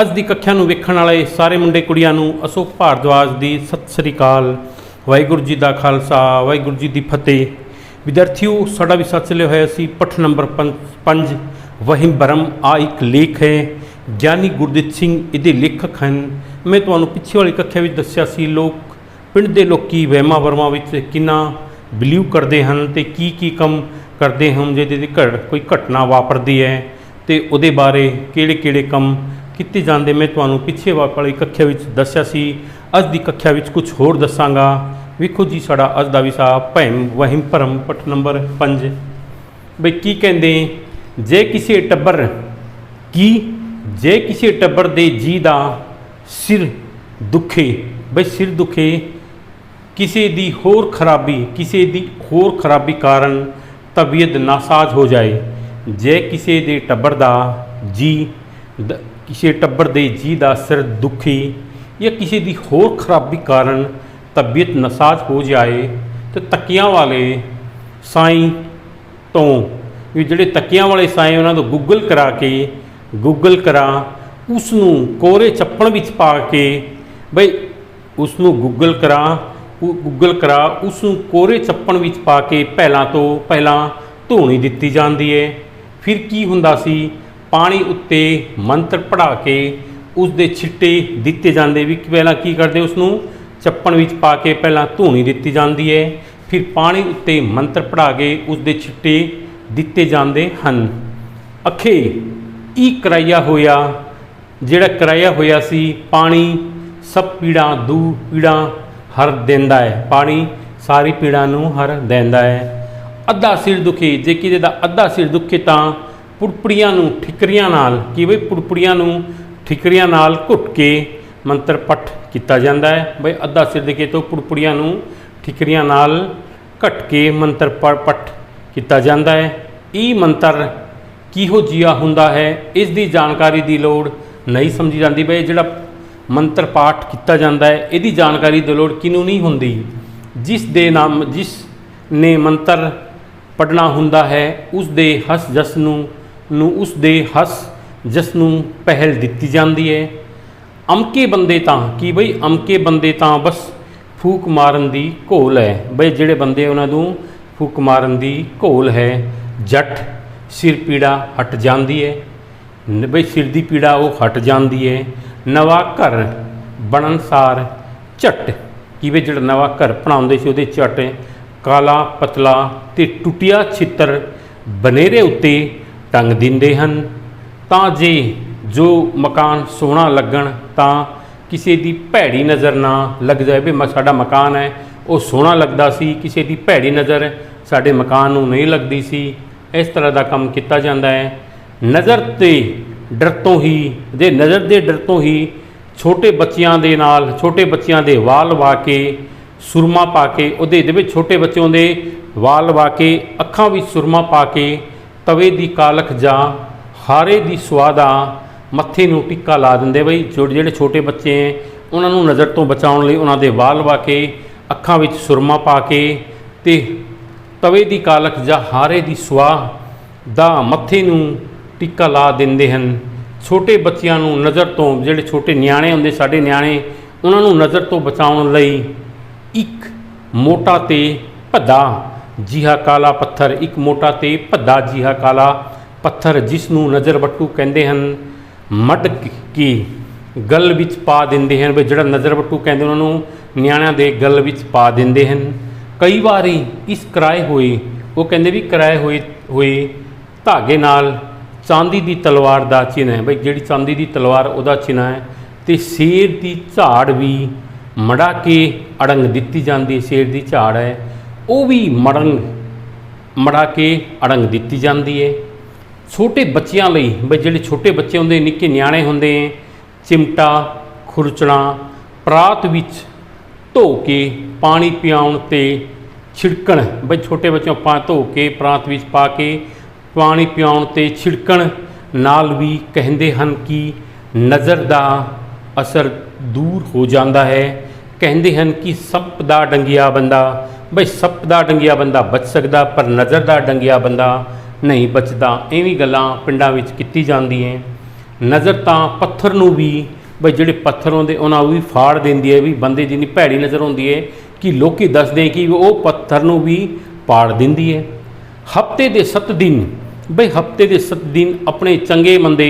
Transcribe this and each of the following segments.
ਅੱਜ ਦੀ ਕੱਖਿਆ ਨੂੰ ਵੇਖਣ ਵਾਲੇ ਸਾਰੇ ਮੁੰਡੇ ਕੁੜੀਆਂ ਨੂੰ ਅਸ਼ੋਕ ਭਾਰਦਵਾਜ ਦੀ ਸਤਿ ਸ੍ਰੀ ਅਕਾਲ, ਵਾਹਿਗੁਰੂ ਜੀ ਦਾ ਖਾਲਸਾ, ਵਾਹਿਗੁਰੂ ਜੀ ਦੀ ਫਤਿਹ। ਵਿਦਿਆਰਥੀਓ, ਸਾਡਾ ਵੀ ਸੱਚ ਲਿਆ ਹੋਇਆ ਸੀ, ਪਠ ਨੰਬਰ 5 ਵਹਿਮ ਬਰਮ ਆ ਇੱਕ ਲੇਖ ਹੈ, ਗਿਆਨੀ ਗੁਰਦਿੱਤ ਸਿੰਘ, ਇਹਦੇ ਲੇਖਕ ਹਨ। ਮੈਂ ਤੁਹਾਨੂੰ ਪਿੱਛੇ ਵਾਲੀ ਕੱਖਿਆ ਵਿੱਚ ਦੱਸਿਆ ਸੀ, ਲੋਕ, ਪਿੰਡ ਦੇ ਲੋਕੀ ਵਹਿਮਾਂ ਵਰਮਾਂ ਵਿੱਚ ਕਿੰਨਾ ਬਿਲੀਵ ਕਰਦੇ ਹਨ ਤੇ ਕੀ ਕੀ ਕੰਮ ਕਰਦੇ ਹਨ, ਜਿਹਦੇ ਦੀ ਘੜ ਕੋਈ ਘਟਨਾ ਵਾਪਰਦੀ ਹੈ ਤੇ ਉਹਦੇ ਬਾਰੇ ਕਿਹੜੇ ਕਿਹੜੇ ਕੰਮ ਕੀਤੇ ਜਾਂਦੇ ਮੈਂ ਤੁਹਾਨੂੰ ਪਿੱਛੇ ਵਾਲੀ ਕੱਖਿਆ ਵਿੱਚ ਦੱਸਿਆ ਸੀ। ਅੱਜ ਦੀ ਕੱਖਿਆ ਵਿੱਚ ਕੁਝ ਹੋਰ ਦੱਸਾਂਗਾ। ਵੇਖੋ ਜੀ ਸਾਡਾ ਅੱਜ ਦਾ ਵਿਸ਼ਾ ਭੈਮ ਵਹਿਮ ਭਰਮ ਪਠ ਨੰਬਰ 5 ਬਈ ਕੀ ਕਹਿੰਦੇ, ਜੇ ਕਿਸੇ ਟੱਬਰ ਕੀ, ਜੇ ਕਿਸੇ ਟੱਬਰ ਦੇ ਜੀ ਦਾ ਸਿਰ ਦੁਖੇ, ਬਈ ਸਿਰ ਦੁਖੇ, ਕਿਸੇ ਦੀ ਹੋਰ ਖਰਾਬੀ, ਕਿਸੇ ਦੀ ਹੋਰ ਖਰਾਬੀ ਕਾਰਨ ਤਬੀਅਤ ਨਾਸਾਜ਼ ਹੋ ਜਾਏ, ਜੇ ਕਿਸੇ ਦੇ ਟੱਬਰ ਦਾ ਜੀ ਕਿਸੇ ਟੱਬਰ ਦੇ ਜੀ ਦਾ ਸਿਰ ਦੁਖੀ ਜਾਂ ਕਿਸੇ ਦੀ ਹੋਰ ਖਰਾਬੀ ਕਾਰਨ ਤਬੀਅਤ ਨਸਾਜ ਹੋ ਜਾਏ ਤੇ ਤੱਕੀਆਂ ਵਾਲੇ ਸਾਈਂ ਤੋਂ, ਵੀ ਜਿਹੜੇ ਤੱਕੀਆਂ ਵਾਲੇ ਸਾਈਂ ਉਹਨਾਂ ਤੋਂ ਗੂਗਲ ਕਰਾ ਕੇ ਗੂਗਲ ਕਰਾ ਉਸ ਨੂੰ ਕੋਰੇ ਚੱਪਣ ਵਿੱਚ ਪਾ ਕੇ, ਬਈ ਉਸ ਨੂੰ ਗੂਗਲ ਕਰਾ ਗੂਗਲ ਕਰਾ ਉਸ ਨੂੰ ਕੋਰੇ ਚੱਪਣ ਵਿੱਚ ਪਾ ਕੇ ਪਹਿਲਾਂ ਤੋਂ ਪਹਿਲਾਂ ਧੋਣੀ ਦਿੱਤੀ ਜਾਂਦੀ ਹੈ ਫਿਰ ਕੀ ਹੁੰਦਾ ਸੀ? ਪਾਣੀ ਉੱਤੇ ਮੰਤਰ ਪੜਾ ਕੇ ਉਸ ਦੇ ਛਿੱਟੇ ਦਿੱਤੇ ਜਾਂਦੇ ਵੀ ਪਹਿਲਾਂ ਕੀ ਕਰਦੇ ਉਸ ਨੂੰ ਚੱਪਣ ਵਿੱਚ ਪਾ ਕੇ ਪਹਿਲਾਂ ਧੂਣੀ ਦਿੱਤੀ ਜਾਂਦੀ ਹੈ। ਫਿਰ ਪਾਣੀ ਉੱਤੇ ਮੰਤਰ ਪੜਾ ਕੇ ਉਸ ਦੇ ਛਿੱਟੇ ਦਿੱਤੇ ਜਾਂਦੇ ਹਨ। ਅਖੇ, ਇਹ ਕਰਾਇਆ ਹੋਇਆ, ਜਿਹੜਾ ਕਰਾਇਆ ਹੋਇਆ ਸੀ, ਪਾਣੀ ਸਭ ਪੀੜਾਂ ਦੂ ਪੀੜਾਂ ਹਰ ਦਿੰਦਾ ਹੈ। ਪਾਣੀ ਸਾਰੀ ਪੀੜਾਂ ਨੂੰ ਹਰ ਦਿੰਦਾ ਹੈ। ਅੱਧਾ ਸਿਰ ਦੁਖੇ, ਜੇ ਕਿਸੇ ਦਾ ਅੱਧਾ ਸਿਰ ਦੁਖੇ ਤਾਂ ਪੁੜਪੜੀਆਂ ਨੂੰ ਠਿਕਰੀਆਂ ਨਾਲ ਕੀ ਬਈ ਪੁੜਪੜੀਆਂ ਨੂੰ ਠਿਕਰੀਆਂ ਨਾਲ ਘੁੱਟ ਕੇ ਮੰਤਰ ਪਠ ਕੀਤਾ ਜਾਂਦਾ ਹੈ? ਬਈ ਅੱਧਾ ਸਿਰ ਦੁਖੇ ਤੋਂ ਪੁੜਪੜੀਆਂ ਨੂੰ ਠਿਕਰੀਆਂ ਨਾਲ ਘਟ ਕੇ ਮੰਤਰ ਪ- ਪਠ ਕੀਤਾ ਜਾਂਦਾ ਹੈ। ਇਹ ਮੰਤਰ ਕਿਹੋ ਜਿਹਾ ਹੁੰਦਾ ਹੈ? ਇਸ ਦੀ ਜਾਣਕਾਰੀ ਦੀ ਲੋੜ ਨਹੀਂ ਸਮਝੀ ਜਾਂਦੀ। ਬਈ ਜਿਹੜਾ ਮੰਤਰ ਪਾਠ ਕੀਤਾ ਜਾਂਦਾ ਹੈ, ਇਹਦੀ ਜਾਣਕਾਰੀ ਦੀ ਲੋੜ ਕਿਨੂੰ ਨਹੀਂ ਹੁੰਦੀ? ਜਿਸ ਦੇ ਨਾਮ, ਜਿਸ ਨੇ ਮੰਤਰ ਪੜਨਾ ਹੁੰਦਾ ਹੈ, ਉਸ ਦੇ ਹਸ ਜਸ ਨੂੰ ਨੂੰ ਉਸ ਦੇ ਹਸ, ਜਸ ਨੂੰ ਪਹਿਲ ਦਿੱਤੀ ਜਾਂਦੀ ਹੈ ਅਮਕੇ ਬੰਦੇ ਤਾਂ, ਕੀ ਬਈ ਅਮਕੇ ਬੰਦੇ ਤਾਂ ਬਸ ਫੂਕ ਮਾਰਨ ਦੀ ਘੋਲ ਹੈ। ਬਈ ਜਿਹੜੇ ਬੰਦੇ ਉਹਨਾਂ ਨੂੰ ਫੂਕ ਮਾਰਨ ਦੀ ਘੋਲ ਹੈ, ਜੱਟ ਸਿਰ ਪੀੜਾ ਹਟ ਜਾਂਦੀ ਹੈ ਬਈ ਸਿਰ ਦੀ ਪੀੜਾ ਉਹ ਹਟ ਜਾਂਦੀ ਹੈ ਨਵਾਂ ਘਰ ਬਣਨਸਾਰ ਝਟ, ਕੀ ਵੀ ਜਿਹੜਾ ਨਵਾਂ ਘਰ ਬਣਾਉਂਦੇ ਸੀ ਉਹਦੇ ਝਟ ਕਾਲਾ ਪਤਲਾ ਤੇ ਟੁੱਟਿਆ ਛਿੱਤਰ ਬਨੇਰੇ ਉੱਤੇ ਟੰਗ ਦਿੰਦੇ ਹਨ। ਤਾਂ ਜੇ ਜੋ ਮਕਾਨ ਸੋਹਣਾ ਲੱਗਣ, ਤਾਂ ਕਿਸੇ ਦੀ ਭੈੜੀ ਨਜ਼ਰ ਨਾ ਲੱਗ ਜਾਵੇ ਵੀ ਮ- ਸਾਡਾ ਮਕਾਨ ਹੈ, ਉਹ ਸੋਹਣਾ ਲੱਗਦਾ ਸੀ, ਕਿਸੇ ਦੀ ਭੈੜੀ ਨਜ਼ਰ ਸਾਡੇ ਮਕਾਨ ਨੂੰ ਨਹੀਂ ਲੱਗਦੀ ਸੀ। ਇਸ ਤਰ੍ਹਾਂ ਦਾ ਕੰਮ ਕੀਤਾ ਜਾਂਦਾ ਹੈ। ਨਜ਼ਰ ਤੇ ਡਰ ਤੋਂ ਹੀ ਦੇ ਨਜ਼ਰ ਦੇ ਡਰ ਤੋਂ ਹੀ ਛੋਟੇ ਬੱਚਿਆਂ ਦੇ ਨਾਲ, ਛੋਟੇ ਬੱਚਿਆਂ ਦੇ ਵਾਲ ਵਾ ਕੇ ਸੁਰਮਾ ਪਾ ਕੇ, ਉਹਦੇ ਦੇ ਵਿੱਚ ਛੋਟੇ ਬੱਚਿਆਂ ਦੇ ਵਾਲ ਵਾ ਕੇ, ਅੱਖਾਂ ਵਿੱਚ ਸੁਰਮਾ ਪਾ ਕੇ ਤਵੇ ਦੀ ਕਾਲਖ ਜਾਂ ਹਾਰੇ ਦੀ ਸੁਆਦਾ ਮੱਥੇ ਨੂੰ ਟਿੱਕਾ ਲਾ ਦਿੰਦੇ ਬਈ। ਜਿਹੜੇ ਛੋਟੇ ਬੱਚੇ ਹੈ ਉਹਨਾਂ ਨੂੰ ਨਜ਼ਰ ਤੋਂ ਬਚਾਉਣ ਲਈ ਉਹਨਾਂ ਦੇ ਵਾਲ ਵਾ ਕੇ, ਅੱਖਾਂ ਵਿੱਚ ਸੁਰਮਾ ਪਾ ਕੇ ਤੇ ਤਵੇ ਦੀ ਕਾਲਖ ਜਾਂ ਹਾਰੇ ਦੀ ਸੁਆਹ ਦਾ ਮੱਥੇ ਨੂੰ ਟਿੱਕਾ ਲਾ ਦਿੰਦੇ ਹਨ। ਛੋਟੇ ਬੱਚਿਆਂ ਨੂੰ ਨਜ਼ਰ ਤੋਂ, ਜਿਹੜੇ ਛੋਟੇ ਨਿਆਣੇ ਹੁੰਦੇ, ਸਾਡੇ ਨਿਆਣੇ, ਉਹਨਾਂ ਨੂੰ ਨਜ਼ਰ ਤੋਂ ਬਚਾਉਣ ਲਈ ਇੱਕ ਮੋਟਾ ਤੇ ਭੱਦਾ ਜੀਹਾ ਕਾਲਾ ਪੱਥਰ, ਇੱਕ ਮੋਟਾ ਤੇ ਭੱਦਾ ਜੀਹਾ ਕਾਲਾ ਪੱਥਰ ਜਿਸ ਨੂੰ ਨਜ਼ਰ ਵੱਟੂ ਕਹਿੰਦੇ ਹਨ। ਮਟ ਕੇ ਗਲ ਵਿੱਚ ਪਾ ਦਿੰਦੇ ਹਨ। ਵੀ ਜਿਹੜਾ ਨਜ਼ਰ ਵੱਟੂ ਕਹਿੰਦੇ ਉਹਨਾਂ ਨੂੰ ਨਿਆਣਿਆਂ ਦੇ ਗਲ ਵਿੱਚ ਪਾ ਦਿੰਦੇ ਹਨ। ਕਈ ਵਾਰੀ ਇਸ ਕਿਰਾਏ ਹੋਏ, ਉਹ ਕਹਿੰਦੇ ਵੀ ਕਿਰਾਏ ਹੋਏ ਹੋਏ ਧਾਗੇ ਨਾਲ ਚਾਂਦੀ ਦੀ ਤਲਵਾਰ ਦਾ ਚਿੰਨ੍ਹ ਹੈ। ਬਈ ਜਿਹੜੀ ਚਾਂਦੀ ਦੀ ਤਲਵਾਰ, ਉਹਦਾ ਚਿੰਨ੍ਹ ਹੈ ਤੇ ਸ਼ੇਰ ਦੀ ਝਾੜ ਵੀ ਮੜਾ ਕੇ ਅੜੰਗ ਦਿੱਤੀ ਜਾਂਦੀ ਹੈ। ਸ਼ੇਰ ਦੀ ਝਾੜ ਹੈ। ਉਹ ਵੀ ਮੜੰਗ ਮੜਾ ਕੇ ਅੜੰਗ ਦਿੱਤੀ ਜਾਂਦੀ ਹੈ ਛੋਟੇ ਬੱਚਿਆਂ ਲਈ, ਬਈ ਜਿਹੜੇ ਛੋਟੇ ਬੱਚੇ ਹੁੰਦੇ, ਨਿੱਕੇ ਨਿਆਣੇ ਹੁੰਦੇ, ਚਿਮਟਾ, ਖੁਰਚਣਾ, ਪ੍ਰਾਤ ਵਿੱਚ ਧੋ ਕੇ ਪਾਣੀ ਪਿਆਉਣ ਤੇ ਛਿੜਕਣ, ਬਈ ਛੋਟੇ ਬੱਚਿਆਂ ਪਾ ਧੋ ਕੇ ਪ੍ਰਾਤ ਵਿੱਚ ਪਾ ਕੇ ਪਾਣੀ ਪਿਆਉਣ ਤੇ ਛਿੜਕਣ, ਨਾਲ ਵੀ ਕਹਿੰਦੇ ਹਨ ਕਿ ਨਜ਼ਰ ਦਾ ਅਸਰ ਦੂਰ ਹੋ ਜਾਂਦਾ ਹੈ। ਕਹਿੰਦੇ ਹਨ ਕਿ ਸੱਪ ਦਾ ਡੰਗਿਆ ਬੰਦਾ ਬਈ ਸੱਪ ਦਾ ਡੰਗਿਆ ਬੰਦਾ ਬਚ ਸਕਦਾ, ਪਰ ਨਜ਼ਰ ਦਾ ਡੰਗਿਆ ਬੰਦਾ ਨਹੀਂ ਬਚਦਾ। ਐਵੇਂ ਗੱਲਾਂ ਪਿੰਡਾਂ ਵਿੱਚ ਕੀਤੀ ਜਾਂਦੀ ਹੈ ਨਜ਼ਰ ਤਾਂ ਪੱਥਰ ਨੂੰ ਵੀ, ਬਈ ਜਿਹੜੇ ਪੱਥਰ ਹੁੰਦੇ ਉਹਨਾਂ ਨੂੰ ਵੀ ਫਾੜ ਦਿੰਦੀ ਹੈ ਵੀ ਬੰਦੇ ਜਿੰਨੀ ਭੈੜੀ ਨਜ਼ਰ ਹੁੰਦੀ ਹੈ ਕਿ ਲੋਕੀ ਦੱਸਦੇ ਕਿ ਉਹ ਪੱਥਰ ਨੂੰ ਵੀ ਪਾੜ ਦਿੰਦੀ ਹੈ ਹਫ਼ਤੇ ਦੇ 7 ਦਿਨ, ਬਈ ਹਫ਼ਤੇ ਦੇ 7 ਦਿਨ ਆਪਣੇ ਚੰਗੇ ਮੰਦੇ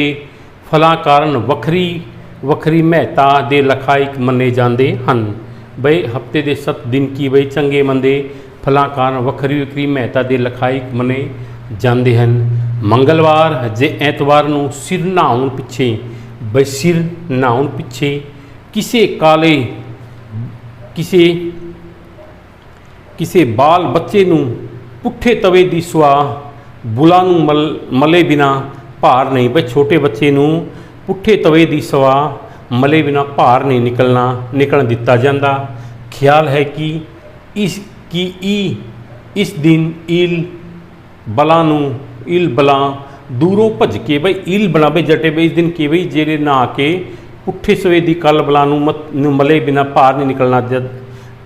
ਫਲਾਂ ਕਾਰਨ ਵੱਖਰੀ ਵੱਖਰੀ ਮਹਿਤਾ ਦੇ ਲਖਾਇਕ ਮੰਨੇ ਜਾਂਦੇ ਹਨ। ਬਈ ਹਫ਼ਤੇ ਦੇ 7 ਦਿਨ ਕੀ ਬਈ ਚੰਗੇ ਮੰਦੇ ਫਲਾਂ ਕਾਰਨ ਵੱਖਰੀ ਵੱਖਰੀ ਮਹਿਤਾ ਦੇ ਲਖਾਇਕ ਮੰਨੇ ਜਾਂਦੇ ਹਨ। ਮੰਗਲਵਾਰ ਜੇ ਐਤਵਾਰ ਨੂੰ ਸਿਰ ਨਹਾਉਣ ਪਿੱਛੇ, ਬਈ ਸਿਰ ਨਹਾਉਣ ਪਿੱਛੇ ਕਿਸੇ ਕਾਲੇ, ਕਿਸੇ ਕਿਸੇ ਬਾਲ ਬੱਚੇ ਨੂੰ ਪੁੱਠੇ ਤਵੇ ਦੀ ਸੁਆ ਬੁਲਾ ਨੂੰ ਮਲ, ਮਲੇ ਬਿਨਾ ਭਾਰ ਨਹੀਂ। ਬਈ ਛੋਟੇ ਬੱਚੇ ਨੂੰ ਪੁੱਠੇ ਤਵੇ ਦੀ ਸੁਆ ਮਲੇ ਬਿਨਾ ਭਾਰ ਨਹੀਂ ਨਿਕਲਣਾ, ਨਿਕਲਣ ਦਿੱਤਾ ਜਾਂਦਾ। ਖਿਆਲ ਹੈ ਕਿ ਇਸ, ਕੀ ਈ, ਇਸ ਦਿਨ ਇਲ ਬਲਾ ਨੂੰ, ਇਲ ਬਲਾ ਦੂਰੋਂ ਭੱਜ ਕੇ ਬਈ, ਇਲ ਬਲਾ ਬਈ ਜਟੇ ਬਈ, ਇਸ ਦਿਨ ਕੀ ਬਈ, ਜਿਹੜੇ ਨਾ ਕੇ ਪੁੱਠੇ ਸਵੇ ਦੀ ਕਲ ਬਲਾ ਨੂੰ ਮਲੇ ਬਿਨਾ ਭਾਰ ਨਹੀਂ ਨਿਕਲਣਾ ਜਦ,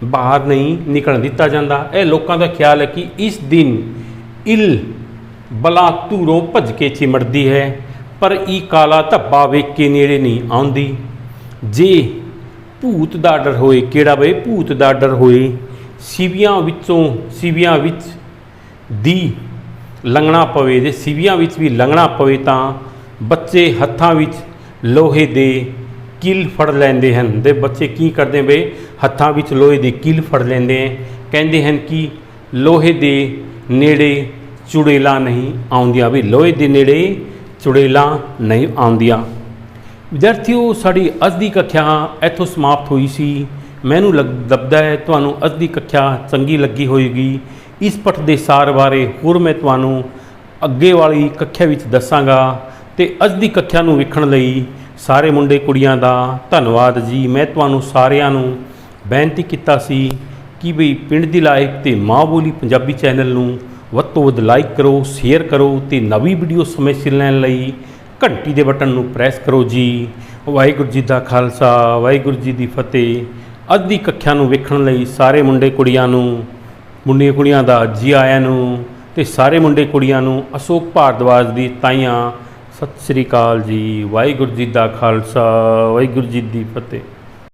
ਬਾਹਰ ਨਹੀਂ ਨਿਕਲਣ ਦਿੱਤਾ ਜਾਂਦਾ। ਇਹ ਲੋਕਾਂ ਦਾ ਖਿਆਲ ਹੈ ਕਿ ਇਸ ਦਿਨ ਇਲ ਬਲਾ ਧੂਰੋਂ ਭੱਜ ਕੇ ਚਿਮੜਦੀ ਹੈ, ਪਰ ਇਹ ਕਾਲਾ ਧੱਬਾ ਵੇਖ ਕੇ ਨੇੜੇ ਨਹੀਂ ਆਉਂਦੀ। ਜੇ ਭੂਤ ਦਾ ਡਰ ਹੋਏ, ਕਿਹੜਾ ਬਈ ਭੂਤ ਦਾ ਡਰ ਹੋਏ, ਸਿਵਿਆਂ ਵਿੱਚੋਂ, ਸਿਵਿਆਂ ਵਿੱਚ ਦੀ ਲੰਘਣਾ ਪਵੇ, ਜੇ ਸਿਵਿਆਂ ਵਿੱਚ ਵੀ ਲੰਘਣਾ ਪਵੇ ਤਾਂ ਬੱਚੇ ਹੱਥਾਂ ਵਿੱਚ ਲੋਹੇ ਦੇ ਕਿਲ ਫੜ ਲੈਂਦੇ ਹਨ। ਦੇ ਬੱਚੇ ਕੀ ਕਰਦੇ ਬਈ ਹੱਥਾਂ ਵਿੱਚ ਲੋਹੇ ਦੀ ਕਿਲ ਫੜ ਲੈਂਦੇ ਹੈ। ਕਹਿੰਦੇ ਹਨ ਕਿ ਲੋਹੇ ਦੇ ਨੇੜੇ ਚੁੜੇਲਾ ਨਹੀਂ ਆਉਂਦੀਆਂ। ਵੀ ਲੋਹੇ ਦੇ ਨੇੜੇ ਚੁੜੇਲਾ ਨਹੀਂ ਆਉਂਦੀਆਂ। ਵਿਦਿਆਰਥੀਓ, ਸਾਡੀ ਅੱਜ ਦੀ ਕੱਖਿਆ ਇੱਥੋਂ ਸਮਾਪਤ ਹੋਈ ਸੀ। ਮੈਨੂੰ ਲੱਗ- ਲੱਗਦਾ ਹੈ ਤੁਹਾਨੂੰ ਅੱਜ ਦੀ ਕੱਖਿਆ ਚੰਗੀ ਲੱਗੀ ਹੋਵੇਗੀ ਇਸ ਪਠ ਦੇ ਸਾਰ ਬਾਰੇ ਹੋਰ ਮੈਂ ਤੁਹਾਨੂੰ ਅੱਗੇ ਵਾਲੀ ਕੱਖਿਆ ਵਿੱਚ ਦੱਸਾਂਗਾ ਤੇ ਅੱਜ ਦੀ ਕੱਖਿਆ ਨੂੰ ਵੇਖਣ ਲਈ ਸਾਰੇ ਮੁੰਡੇ ਕੁੜੀਆਂ ਦਾ ਧੰਨਵਾਦ ਜੀ। ਮੈਂ ਤੁਹਾਨੂੰ ਸਾਰਿਆਂ ਨੂੰ ਬੇਨਤੀ ਕੀਤਾ ਸੀ ਕਿ ਵੀ ਪਿੰਡ ਦੀ ਲਾਇਕ ਤੇ ਮਾਂ ਬੋਲੀ ਪੰਜਾਬੀ ਚੈਨਲ ਨੂੰ ਵੱਧ ਤੋਂ ਵੱਧ ਲਾਈਕ ਕਰੋ, ਸ਼ੇਅਰ ਕਰੋ ਤੇ ਨਵੀਂ ਵੀਡੀਓ ਸਮੇਂ ਸਿਰ ਲੈਣ ਲਈ ਘੰਟੀ ਦੇ ਬਟਨ ਨੂੰ ਪ੍ਰੈਸ ਕਰੋ ਜੀ। ਵਾਹਿਗੁਰੂ ਜੀ ਦਾ ਖਾਲਸਾ, ਵਾਹਿਗੁਰੂ ਜੀ ਦੀ ਫਤਿਹ। ਅੱਜ ਦੀ ਕੱਖਿਆ ਨੂੰ ਵੇਖਣ ਲਈ ਸਾਰੇ ਮੁੰਡੇ ਕੁੜੀਆਂ ਨੂੰ ਮੁੰਡੇ ਕੁੜੀਆਂ ਦਾ ਜੀ ਆਇਆਂ ਨੂੰ ਤੇ ਸਾਰੇ ਮੁੰਡੇ ਕੁੜੀਆਂ ਨੂੰ ਅਸ਼ੋਕ ਭਾਰਦਵਾਜ ਦੀ ਤਾਈਆਂ, ਸਤਿ ਸ੍ਰੀ ਅਕਾਲ ਜੀ। ਵਾਹਿਗੁਰੂ ਜੀ ਦਾ ਖਾਲਸਾ, ਵਾਹਿਗੁਰੂ ਜੀ ਦੀ ਫਤਿਹ।